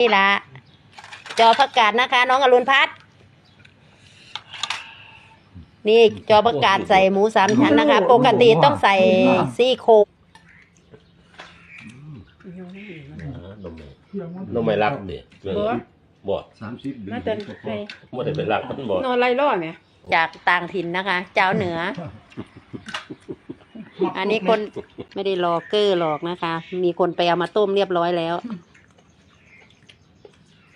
นี่ละจอประกาศนะคะ น้องอรุณพัฒน์นี่จอประกาศใส่หมูสามชั้นนะคะ ปกติต้องใส่ซี่โครงนมไม่นมไม่รักเด็กบ่บ่สามสิบมาแต่ไสบ่ได้เป็นรักมันบ่นอนไรล่อแหมจากต่างถิ่นนะคะ เจ้าเหนือ อันนี้คนไม่ได้รอเกอร์หรอกนะคะ มีคนไปเอามาต้มเรียบร้อยแล้ว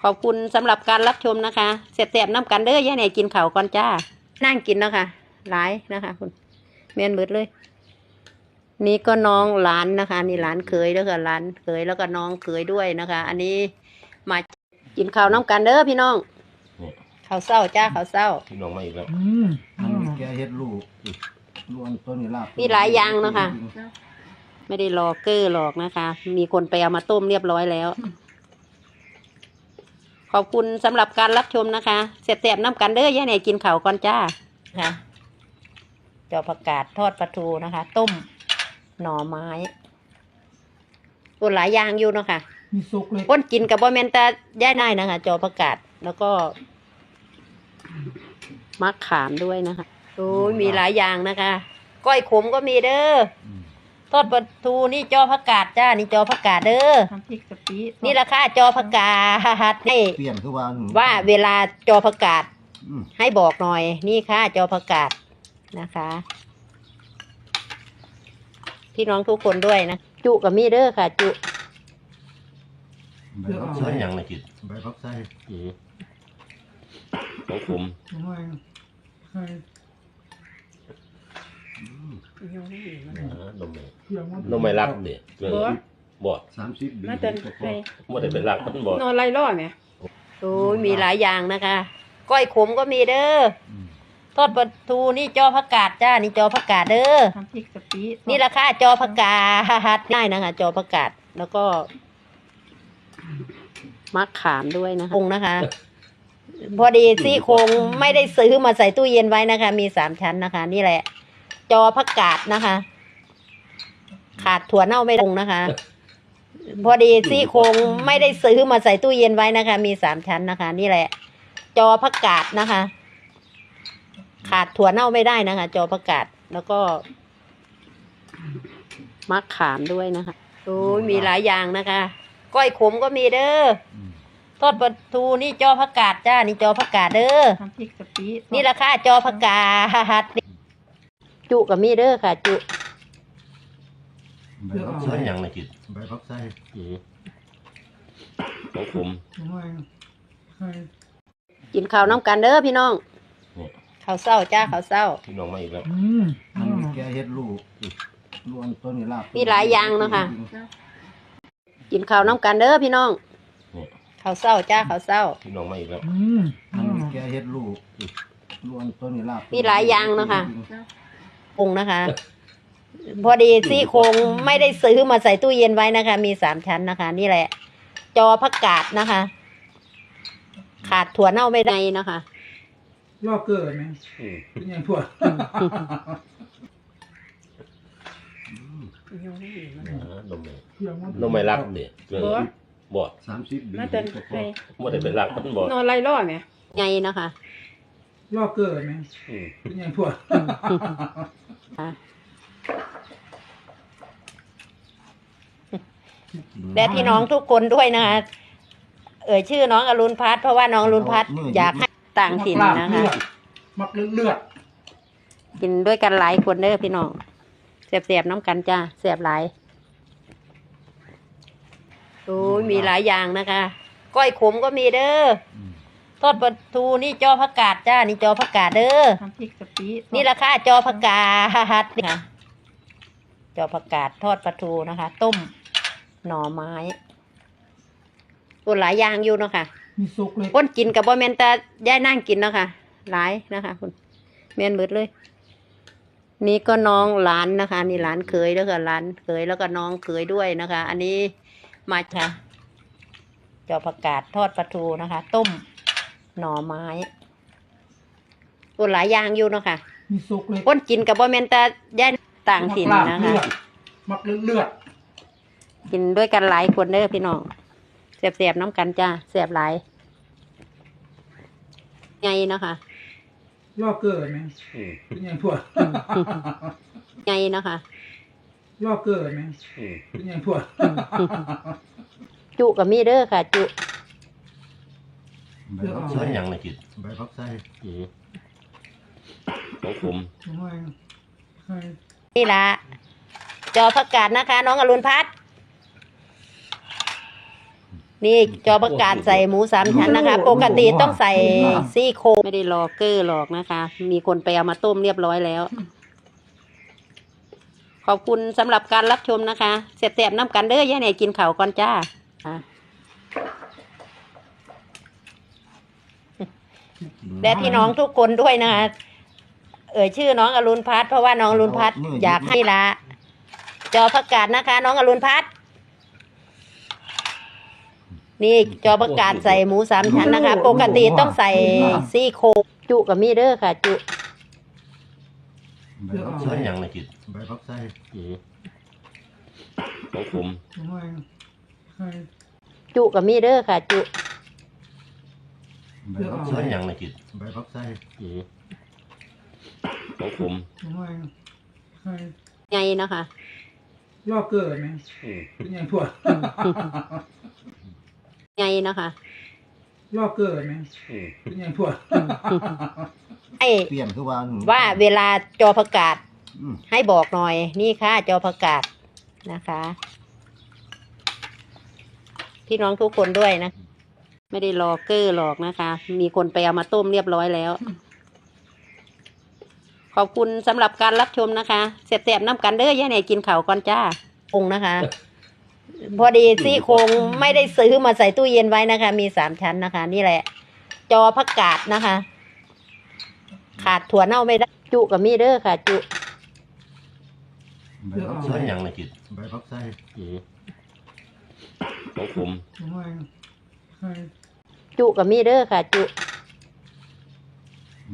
ขอบคุณสำหรับการรับชมนะคะเสียบๆน้ำกันเด้อย่าไหนกินข้าวก่อนจ้า นั่งกินเนาะคะหลายนะคะ คุณเมียนเบิดเลย นี่ก็น้องหลานนะคะ นี่หลานเคยแล้วก็หลานเคยแล้วก็น้องเคยด้วยนะคะ อันนี้มากินข้าวน้ำกันเด้อพี่น้องนี่ข้าวเศร้าจ้าข้าวเศร้า พี่น้องมาอีกแล้วอืมอันนี้แกเฮ็ดลูกรวมต้นนี่ลาบมีหลายอย่างเนอะค่ะ ไม่ได้รอเกอร์หรอกนะคะ มีคนไปเอามาต้มเรียบร้อยแล้ว ขอบคุณสำหรับการรับชมนะคะเสียบๆน้ำกันเด้อย่าไหนกินข้าวก่อนจ้าค่ะจอผักกาดทอดปลาทูนะคะ ต้มหน่อไม้ตัวหลายอย่างอยู่เนาะค่ะมีสุกเลยคนกินกับบ่แมนแตาย่ายได้นะคะ จอผักกาดแล้วก็มักขามด้วยนะคะโอ้ยมีหลายอย่างนะคะ ก้อยขมก็มีเด้อ อืม ทอดปลาทูนี่จอผักกาดจ้า นี่จอผักกาดเด้อทำพริกกะปินี่ราคาจอผักกาดให้เปลี่ยนคือว่าว่าเวลาจอผักกาดอืมให้บอกหน่อย นี่ค่ะจอผักกาดนะคะ พี่น้องทุกคนด้วยนะ จุกับมีเด้อค่ะ จุ ใบพักสไส้วนหยังนะจิตใบพักไส้อือของผมทำไมใครอื มนมไม่เสียงมันนมไม่รักเด็กบ่บ่สามสิบมาแต่ไสบ่ได้เป็นรักมันบ่นอนไรล่อแหมโอ้ยมีหลายอย่างนะคะก้อยขมก็มีเด้ออืมทอดปลาทูนี่จอผักกาดจ้า นี่จอผักกาดเด้อทำพริกกะปินี่ราคาจอผักกาดง่ายนะคะ จอผักกาดแล้วก็มักขามด้วยนะคะองนะคะ พอดีซี่โครงไม่ได้ซื้อมาใส่ตู้เย็นไว้นะคะ มีสามชั้นนะคะ นี่แหละ จอผักกาดนะคะ ขาดถั่วเน่าไม่ลงนะคะ พอดีซี่โครงไม่ได้ซื้อมาใส่ตู้เย็นไว้นะคะ มีสามชั้นนะคะ นี่แหละ จอผักกาดนะคะ ขาดถั่วเน่าไม่ได้นะคะ จอผักกาดแล้วก็มักขามด้วยนะคะโอ้ยมีหลายอย่างนะคะ ก้อยขมก็มีเด้ออืมทอดปลาทูนี่จอผักกาดจ้า นี่จอผักกาดเด้อทำพริกกะปินี่ราคาจอผักกาด จุกับมีเด้อค่ะ จุใบพักสไส้วนหยังนะจิตใบพักไส้อือของผมทำไมใครกินข้าวน้ำกันเด้อพี่น้องนี่ ข้าวเศร้าจ้าข้าวเศร้า พี่น้องมาอีกแล้วอืมอันนี้แกเฮ็ดลูกรวมต้นนี่ลาบมีหลายอย่างเนอะค่ะ กินข้าวน้ำกันเด้อพี่น้องนี่ข้าวเศร้าจ้าข้าวเศร้า พี่น้องมาอีกแล้วอืมอันนี้แกเฮ็ดลูกรวมต้นนี่ลาบมีหลายอย่างเนอะค่ะ องนะคะ พอดีซี่โครงไม่ได้ซื้อมาใส่ตู้เย็นไว้นะคะ มีสามชั้นนะคะ นี่แหละ จอผักกาดนะคะ ขาดถั่วเน่าไม่ได้นะคะล่อเกิดไหมเป็นย่างถั่วนมไม่เสียงมันมไม่รักเด็กบ่บ่สามสิบมาแต่ไสบ่ได้เป็นรักมันบ่นอนไรล่อแหมไงนะคะล่อเกิดไหมเป็นย่างถั่ว และพี่น้องทุกคนด้วยนะคะ เอ่ยชื่อน้องอรุณพัฒน์เพราะว่าน้องอรุณพัฒน์อยากให้ต่างถิ่นนะคะ มักเลือดเลือดกินด้วยกันหลายคนเด้อพี่น้องเสียบๆน้ำกันจ้าเสียบหลายโอ้ยมีหลายอย่างนะคะ ก้อยขมก็มีเด้ออืม ทอดปลาทูนี่จอผักกาดจ้า นี่จอผักกาดเด้อทำพริกกะปินี่ราคาจอผักกาดค่ะจอผักกาดทอดปลาทูนะคะ ต้มหน่อไม้ตัวหลายอย่างอยู่เนาะค่ะมีสุกเลยคนกินกับบ่แมนแตาย่ายนั่งกินเนาะค่ะ หลายนะคะ คุณแมนเบิดเลย นี่ก็น้องหลานนะคะ นี่หลานเคยแล้วก็หลานเคยแล้วก็น้องเคยด้วยนะคะ อันนี้มาค่ะจอผักกาดทอดปลาทูนะคะ ต้ม หน่อไม้ตัวหลายอย่างอยู่เนาะค่ะมีสุกเลยคนกินกับบ่แมนแตาย่ายต่างถิ่นมักลาบนะคะเลือดมักเลือดเลือดกินด้วยกันหลายคนเด้อพี่น้องแสบๆน้ำกันจ้าแสบหลายไงนะคะล่อเกิดไหมอืมเป็นยังพวกไงนะคะล่อเกิดไหมอืมเป็นยังพวกจุกับมีเด้อค่ะ จุ ใบพักใช้ไส้หยังนะจิตใบพักไส้อืมของผมทำไมใครนี่ละจอประกาศนะคะ น้องอรุณพัฒน์นี่จอประกาศใส่หมูสามชั้นนะคะ ปกติต้องใส่ซี่โครงไม่ได้รอเกอร์หรอกนะคะ มีคนไปเอามาต้มเรียบร้อยแล้ว ขอบคุณสำหรับการรับชมนะคะเสร็จๆน้ำกันเด้อย่าไหนกินข่าวก่อนจ้าอะ และพี่น้องทุกคนด้วยนะคะเอ่ยชื่อน้องอรุณพัฒน์เพราะว่าน้องอรุณพัฒน์อยากให้ละจอประกาศนะคะ น้องอรุณพัฒน์นี่จอประกาศใส่หมูสามชั้นนะคะ ปกติต้องใส่ซี่โครงจุกับมีเด้อค่ะ จุใบพักใช้ไส้หยังนะจิตใบพักไส้อืมของผมทำไมใครจุกับมีเด้อค่ะ จุ ใบพักใช้ไส้หยังนะจิตใบพักไส้อืมของผมทำไมใครไงนะคะล่อเกิดไหมอืมเป็นยังพวกไงนะคะล่อเกิดไหมอืมเป็นยังพวกให้เปลี่ยนคือว่าว่าเวลาจอประกาศอืมให้บอกหน่อย นี่ค่ะ จอประกาศนะคะ พี่น้องทุกคนด้วยนะ ไม่ได้รอเกอร์หรอกนะคะ มีคนไปเอามาต้มเรียบร้อยแล้ว ขอบคุณสำหรับการรับชมนะคะเสร็จๆน้ำกันเด้อย่าไหนกินข่าวก่อนจ้าคงนะคะ พอดีซี่โครงไม่ได้ซื้อมาใส่ตู้เย็นไว้นะคะ มีสามชั้นนะคะ นี่แหละ จอพักกาดนะคะ ขาดถั่วเน่าไม่ได้จุกับมีเด้อค่ะ จุใบพักใช้ไส้หยังนะจิตใบพักไส้อืมของผมทำไมใคร จุกับมีเด้อค่ะ จุ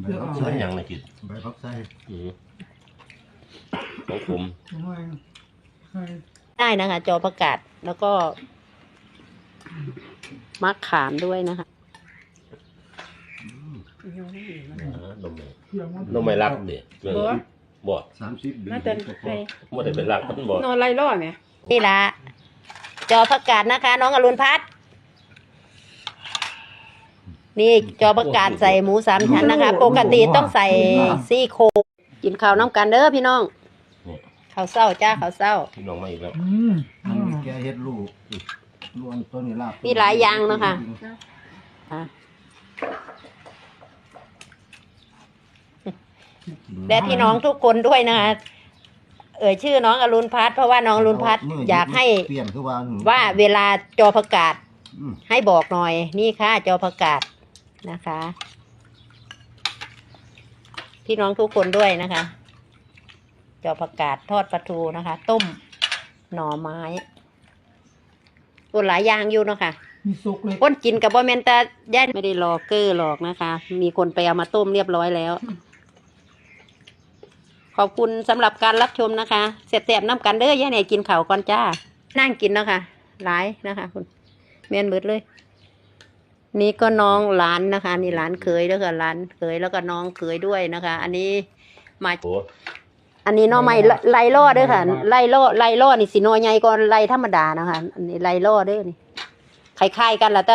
ใบพักใช้ไส้หยังนะจิตใบพักไส้อืมของผมทำไมใครได้นะคะ จอประกาศแล้วก็มะขามด้วยนะคะอยู่ในนี่มันอ่านมแม่เที่ยวมันนมไม่รักเด็กบ่บ่สามสิบมาเตินใครบ่ได้เป็นรักมันบ่นอนไล่ล่อไหมนี่ละจอประกาศนะคะ น้องอรุณพัฒน์ นี่จอประกาศใส่หมูสามชั้นนะคะ ปกติต้องใส่ซี่โครงกินข้าวน้ำกันเด้อพี่น้องนี่ข้าวเศร้าจ้าข้าวเศร้า พี่น้องมาอีกแล้วอืมอันนี้แกเฮ็ดลูกรวมต้นนี้ลาบมีหลายอย่างเนอะค่ะ อะและพี่น้องทุกคนด้วยนะคะเอ่ยชื่อน้องอรุณพัฒน์เพราะว่าน้องอรุณพัฒน์อยากให้เปลี่ยนคือว่าว่าเวลาจอประกาศ อืมให้บอกหน่อย นี่ค่ะจอประกาศ นะคะ พี่น้องทุกคนด้วยนะคะจอประกาศทอดปลาทูนะคะ ต้มหน่อไม้ตัวหลายอย่างอยู่เนาะค่ะมีสุกเล็กคนกินกับบ่แมนแตาย่ายไม่ได้รอเกอร์หรอกนะคะ มีคนไปเอามาต้มเรียบร้อยแล้ว ขอบคุณสำหรับการรับชมนะคะเสร็จๆน้ำกันเด้อย่าไหนกินข่าวก่อนจ้า นั่งกินเนาะคะหลายนะคะ คุณเมียนเบิดเลย นี่ก็น้องหลานนะคะ นี่หลานเคยแล้วก็หลานเคยแล้วก็น้องเคยด้วยนะคะ อันนี้มาโอ้อันนี้หน้อไม้ไล่ไล่ล่อเด้อค่ะไล่ล่อไล่ล่อนี่สิหนอใหญ่กว่าไล่ธรรมดานะคะอันนี้ไล่ล่อเด้อนี่คล้ายๆกันแหละแต่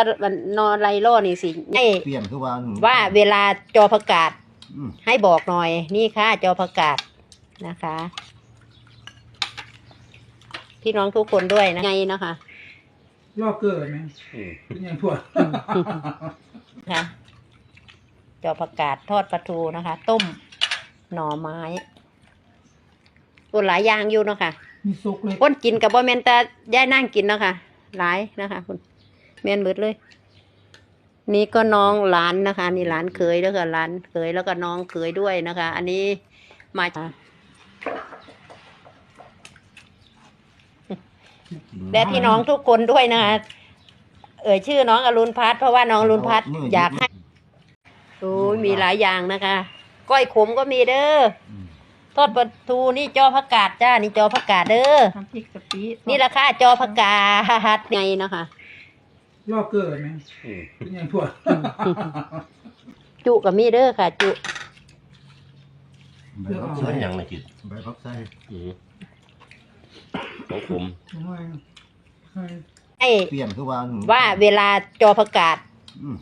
นอไล่ล่อนี่สิให้เปลี่ยนคือว่าว่าเวลาจอประกาศอืมให้บอกหน่อย นี่ค่ะ จอประกาศนะคะพี่น้องทุกคนด้วยนะไงนะคะ ล่อเกิดไหมอืมเป็นยังพวกนะคะจอประกาศทอดปลาทูนะคะ ต้มหน่อไม้ตัวหลายอย่างอยู่เนาะค่ะ มีสุกเล็กคนกินกับบ่แมนแตาย่ายนั่งกินเนาะค่ะ หลายนะคะคุณแมนเบิดเลย นี่ก็น้องหลานนะคะ นี่หลานเคยแล้วก็หลานเคยแล้วก็น้องเคยด้วยนะคะ อันนี้มา และพี่น้องทุกคนด้วยนะคะเอ่ยชื่อน้องอรุณพัฒน์เพราะว่าน้องอรุณพัฒน์อยากให้โอ้ยมีหลายอย่างนะคะ ก้อยขมก็มีเด้ออืมทอดปลาทูนี่จอผักกาดจ้านี่จอผักกาดเด้อทำพริกกะปินี่ราคาจอผักกาดไงเนาะคะยอเกิดไหมอืมเป็นยังทั่วจุกับมีเด้อค่ะ จุ ใบพักสไส้วนหยังไม่กินใบพักไส้อืม ของผมทำไมใครให้เปลี่ยนคือว่าว่าเวลาจอประกาศอืม